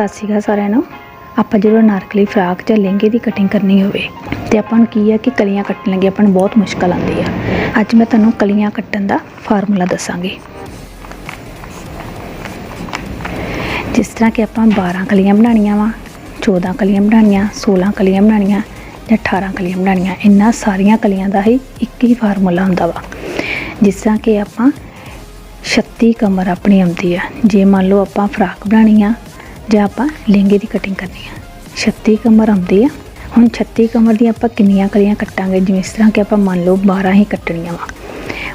ਸਤਿ ਸ਼੍ਰੀ ਅਕਾਲ ਸਾਰਿਆਂ ਨੂੰ। ਆਪਾਂ ਜਦੋਂ ਨਾਰਕਲੀ ਫਰਾਕ ਜਾਂ ਲਹਿੰਗੇ ਦੀ ਕਟਿੰਗ ਕਰਨੀ ਹੋਵੇ ਤੇ ਆਪਾਂ ਨੂੰ ਕੀ ਹੈ ਕਿ ਕਲੀਆਂ ਕੱਟਣ ਲੱਗੇ ਆਪਾਂ ਨੂੰ ਬਹੁਤ ਮੁਸ਼ਕਲ ਆਉਂਦੀ ਆ। ਅੱਜ ਮੈਂ ਤੁਹਾਨੂੰ ਕਲੀਆਂ ਕੱਟਣ ਦਾ ਫਾਰਮੂਲਾ ਦੱਸਾਂਗੀ। ਜਿਸ ਤਰ੍ਹਾਂ ਕਿ ਆਪਾਂ 12 ਕਲੀਆਂ ਬਣਾਉਣੀਆਂ ਵਾ 14 ਕਲੀਆਂ ਬਣਾਉਣੀਆਂ 16 ਕਲੀਆਂ ਬਣਾਉਣੀਆਂ ਜਾਂ 18 ਕਲੀਆਂ ਬਣਾਉਣੀਆਂ ਇੰਨਾ ਸਾਰੀਆਂ ਕਲੀਆਂ ਦਾ ਹੀ ਇੱਕ ਹੀ ਫਾਰਮੂਲਾ ਹੁੰਦਾ ਵਾ। ਜਿਸ ਤਰ੍ਹਾਂ ਕਿ ਆਪਾਂ 36 ਕਮਰ ਆਪਣੀ ਆਉਂਦੀ ਆ। ਜੇ ਮੰਨ ਲਓ ਆਪਾਂ ਫਰਾਕ ਬਣਾਉਣੀ ਆ ਜਾਂ ਆਪਾਂ ਲਹਿੰਗੇ ਦੀ ਕਟਿੰਗ ਕਰਨੀ ਆ 36 ਕਮਰ ਆਉਂਦੀ ਆ, ਹੁਣ 36 ਕਮਰ ਦੀਆਂ ਆਪਾਂ ਕਿੰਨੀਆਂ ਕਲੀਆਂ ਕੱਟਾਂਗੇ? ਜਿਵੇਂ ਇਸ ਤਰ੍ਹਾਂ ਕਿ ਆਪਾਂ ਮੰਨ ਲਓ 12 ਹੀ ਕੱਟਣੀਆਂ ਵਾ।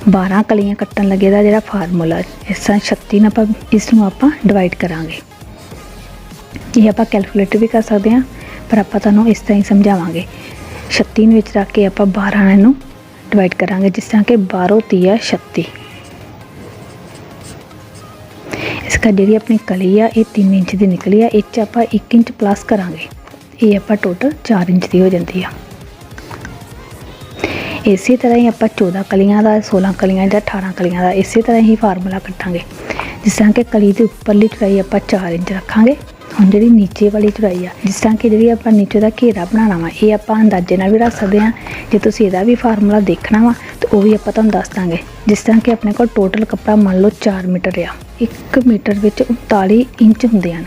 12 ਕਲੀਆਂ ਕੱਟਣ ਲੱਗੇ ਦਾ ਜਿਹੜਾ ਫਾਰਮੂਲਾ, ਇਸ ਤਰ੍ਹਾਂ 36 ਨਾਲ ਆਪਾਂ, ਇਸ ਨੂੰ ਆਪਾਂ ਡਿਵਾਈਡ ਕਰਾਂਗੇ। ਇਹ ਆਪਾਂ ਕੈਲਕੂਲੇਟਰ ਵੀ ਕਰ ਸਕਦੇ ਹਾਂ ਪਰ ਆਪਾਂ ਤੁਹਾਨੂੰ ਇਸ ਤਰ੍ਹਾਂ ਹੀ ਸਮਝਾਵਾਂਗੇ। 36 ਨੂੰ ਵਿੱਚ ਰੱਖ ਕੇ ਆਪਾਂ 12 ਨੂੰ ਡਿਵਾਈਡ ਕਰਾਂਗੇ, ਜਿਸ ਤਰ੍ਹਾਂ ਕਿ 12 ਤੀਆ 36 ਤਾਂ ਜਿਹੜੀ ਆਪਣੀ ਕਲੀ ਆ, ਇਹ 3 ਇੰਚ ਦੀ ਨਿਕਲੀ ਆ, ਇਹ 'ਚ ਆਪਾਂ 1 ਇੰਚ ਪਲੱਸ ਕਰਾਂਗੇ। ਇਹ ਆਪਾਂ ਟੋਟਲ 4 ਇੰਚ ਦੀ ਹੋ ਜਾਂਦੀ ਆ। ਇਸੇ ਤਰ੍ਹਾਂ ਹੀ ਆਪਾਂ 14 ਕਲੀਆਂ ਦਾ 16 ਕਲੀਆਂ ਜਾਂ 18 ਕਲੀਆਂ ਦਾ ਇਸੇ ਤਰ੍ਹਾਂ ਹੀ ਫਾਰਮੂਲਾ ਕੱਟਾਂਗੇ ਜਿਸ ਤਰ੍ਹਾਂ ਕਿ ਕਲੀ ਦੇ ਉੱਪਰਲੀ ਚੌੜਾਈ ਆਪਾਂ 4 ਇੰਚ ਰੱਖਾਂਗੇ। ਹੁਣ ਜਿਹੜੀ ਨੀਚੇ ਵਾਲੀ ਚੜਾਈ ਆ, ਜਿਸ ਤਰ੍ਹਾਂ ਕਿ ਜਿਹੜੀ ਆਪਾਂ ਨੀਚੇ ਦਾ ਘੇਰਾ ਬਣਾਉਣਾ ਵਾ, ਇਹ ਆਪਾਂ ਅੰਦਾਜ਼ੇ ਨਾਲ ਵੀ ਰੱਖ ਸਕਦੇ ਹਾਂ। ਜੇ ਤੁਸੀਂ ਇਹਦਾ ਵੀ ਫਾਰਮੂਲਾ ਦੇਖਣਾ ਵਾ, ਤਾਂ ਉਹ ਵੀ ਆਪਾਂ ਤੁਹਾਨੂੰ ਦੱਸ ਦਾਂਗੇ। ਜਿਸ ਤਰ੍ਹਾਂ ਕਿ ਆਪਣੇ ਕੋਲ ਟੋਟਲ ਕੱਪੜਾ ਮੰਨ ਲਓ 4 ਮੀਟਰ ਆ 1 ਮੀਟਰ ਵਿੱਚ 39 ਇੰਚ ਹੁੰਦੇ ਹਨ।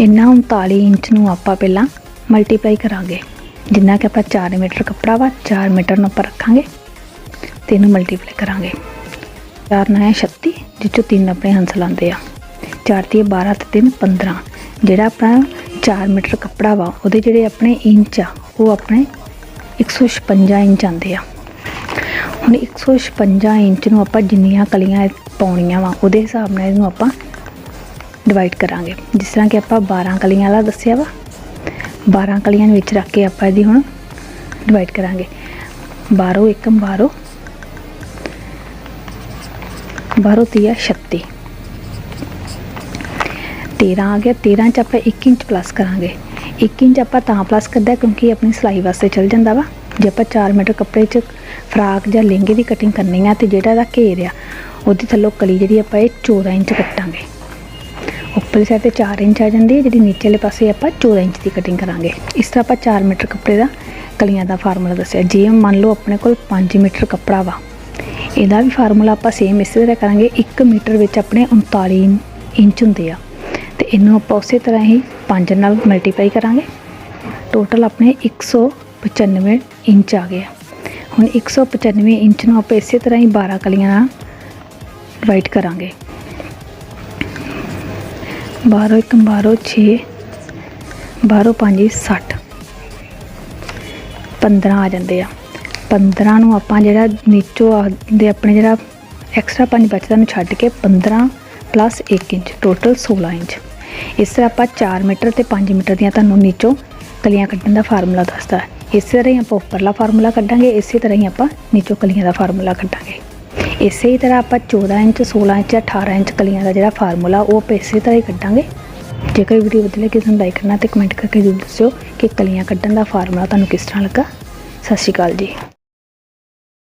ਇਹਨਾਂ 39 ਇੰਚ ਨੂੰ ਆਪਾਂ ਪਹਿਲਾਂ ਮਲਟੀਪਲਾਈ ਕਰਾਂਗੇ। ਜਿੰਨਾ ਕਿ ਆਪਾਂ 4 ਮੀਟਰ ਕੱਪੜਾ ਵਾ 4 ਮੀਟਰ ਨੂੰ ਆਪਾਂ ਰੱਖਾਂਗੇ ਤੇ ਇਹਨੂੰ ਮਲਟੀਪਲਾਈ ਕਰਾਂਗੇ। 4 ਨਾ ਹੈ 36 ਜਿਸ ਚੋਂ 3 ਆਪਣੇ ਹੰਸਲ ਆਉਂਦੇ ਆ। 4 ਤੇ 12 ਤੇ 3 15 ਜਿਹੜਾ ਆਪਣਾ 4 ਮੀਟਰ ਕੱਪੜਾ ਵਾ, ਉਹਦੇ ਜਿਹੜੇ ਆਪਣੇ ਇੰਚ ਆ, ਉਹ ਆਪਣੇ 156 ਇੰਚ ਆਉਂਦੇ ਆ। ਹੁਣ 156 ਇੰਚ ਨੂੰ ਆਪਾਂ ਜਿੰਨੀਆਂ ਕਲੀਆਂ ਪਾਉਣੀਆਂ ਵਾ, ਉਹਦੇ ਹਿਸਾਬ ਨਾਲ ਇਹਨੂੰ ਆਪਾਂ ਡਿਵਾਈਡ ਕਰਾਂਗੇ। ਜਿਸ ਤਰ੍ਹਾਂ ਕਿ ਆਪਾਂ 12 ਕਲੀਆਂ ਵਾਲਾ ਦੱਸਿਆ ਵਾ 12 ਕਲੀਆਂ ਨੂੰ ਵਿੱਚ ਰੱਖ ਕੇ ਆਪਾਂ ਇਹਦੀ ਹੁਣ ਡਿਵਾਈਡ ਕਰਾਂਗੇ। 12 1 12 12 ਤੀਆ 36 13 ਆ ਗਿਆ 13 ਚ ਆਪਾਂ 1 ਇੰਚ ਪਲੱਸ ਕਰਾਂਗੇ। 1 ਇੰਚ ਆਪਾਂ ਤਾਂ ਪਲੱਸ ਕਰਦਾ, ਕਿਉਂਕਿ ਆਪਣੀ ਸਿਲਾਈ ਵਾਸਤੇ ਚੱਲ ਜਾਂਦਾ ਵਾ। ਜੇ ਆਪਾਂ 4 ਮੀਟਰ ਕੱਪੜੇ 'ਚ ਫਰਾਕ ਜਾਂ ਲਹਿੰਗੇ ਦੀ ਕਟਿੰਗ ਕਰਨੀ ਆ ਤੇ ਜਿਹੜਾ ਇਹਦਾ ਘੇਰ ਆ, ਉਹਦੀ ਥੱਲੋਂ ਕਲੀ ਜਿਹੜੀ ਆਪਾਂ ਇਹ 14 ਇੰਚ ਕੱਟਾਂਗੇ। ਉੱਪਰਲੀ ਸਾਈਡ ਤੇ 4 ਇੰਚ ਆ ਜਾਂਦੀ ਹੈ ਜਿਹੜੀ ਨੀਚੇਲੇ ਪਾਸੇ ਆਪਾਂ 14 ਇੰਚ ਦੀ ਕਟਿੰਗ ਕਰਾਂਗੇ। ਇਸ ਤਰ੍ਹਾਂ ਆਪਾਂ 4 ਮੀਟਰ ਕੱਪੜੇ ਦਾ ਕਲੀਆਂ ਦਾ ਫਾਰਮੂਲਾ ਦੱਸਿਆ। ਜੇ ਮੰਨ ਲਓ ਆਪਣੇ ਕੋਲ 5 ਮੀਟਰ ਕੱਪੜਾ ਵਾ, ਇਹਦਾ ਵੀ ਫਾਰਮੂਲਾ ਆਪਾਂ ਸੇਮ ਇਸੇ ਤਰ੍ਹਾਂ ਕਰਾਂਗੇ। 1 ਮੀਟਰ ਵਿੱਚ ਆਪਣੇ 39 ਇੰਚ ਹੁੰਦੇ ਆ। ਤੇ ਇਹਨੂੰ ਆਪਾਂ ਉਸੇ ਤਰ੍ਹਾਂ ਹੀ 5 ਨਾਲ ਮਲਟੀਪਲਾਈ ਕਰਾਂਗੇ। ਟੋਟਲ ਆਪਣੇ 195 ਇੰਚ ਆ ਗਿਆ। ਹੁਣ 195 ਇੰਚ ਨੂੰ ਆਪਾਂ ਇਸੇ ਤਰ੍ਹਾਂ ਹੀ 12 ਕਲੀਆਂ ਨਾਲ ਡਿਵਾਈਡ ਕਰਾਂਗੇ। 12 ਇੱਕ 12 6 12 5 60 15 ਆ ਜਾਂਦੇ ਆ। 15 ਨੂੰ ਆਪਾਂ ਜਿਹੜਾ ਨੀਚੋਂ ਦੇ ਆਪਣੇ ਜਿਹੜਾ ਐਕਸਟਰਾ 5 ਬਚਦਾ ਨੂੰ ਛੱਡ ਕੇ 15 ਪਲੱਸ 1 ਇੰਚ ਟੋਟਲ 16 ਇੰਚ। ਇਸ ਤਰ੍ਹਾਂ ਆਪਾਂ 4 ਮੀਟਰ ਤੇ 5 ਮੀਟਰ ਦੀਆਂ ਤੁਹਾਨੂੰ ਨੀਚੋਂ ਕਲੀਆਂ ਕੱਢਣ ਦਾ ਫਾਰਮੂਲਾ ਦੱਸਦਾ ਹੈ। ਇਸੇ ਤਰ੍ਹਾਂ ਹੀ ਆਪਾਂ ਉੱਪਰਲਾ ਫਾਰਮੂਲਾ ਕੱਢਾਂਗੇ, ਇਸੇ ਤਰ੍ਹਾਂ ਹੀ ਆਪਾਂ ਨੀਚੋਂ ਕਲੀਆਂ ਦਾ ਫਾਰਮੂਲਾ ਕੱਢਾਂਗੇ। ਇਸੇ ਹੀ ਤਰ੍ਹਾਂ ਆਪਾਂ 14 ਇੰਚ 16 ਇੰਚ 18 ਇੰਚ ਕਲੀਆਂ ਦਾ ਜਿਹੜਾ ਫਾਰਮੂਲਾ, ਉਹ ਆਪਾਂ ਇਸੇ ਤਰ੍ਹਾਂ ਹੀ ਕੱਢਾਂਗੇ। ਜੇਕਰ ਵੀਡੀਓ ਵਧੀਆ ਲੱਗੇ ਤਾਂ ਲਾਈਕ ਕਰਨਾ ਤੇ ਕਮੈਂਟ ਕਰਕੇ ਜ਼ਰੂਰ ਦੱਸਿਓ ਕਿ ਕਲੀਆਂ ਕੱਢਣ ਦਾ ਫਾਰਮੂਲਾ ਤੁਹਾਨੂੰ ਕਿਸ ਤਰ੍ਹਾਂ ਲੱਗਾ। ਸਤਿ ਸ਼੍ਰੀ ਅਕਾਲ ਜੀ।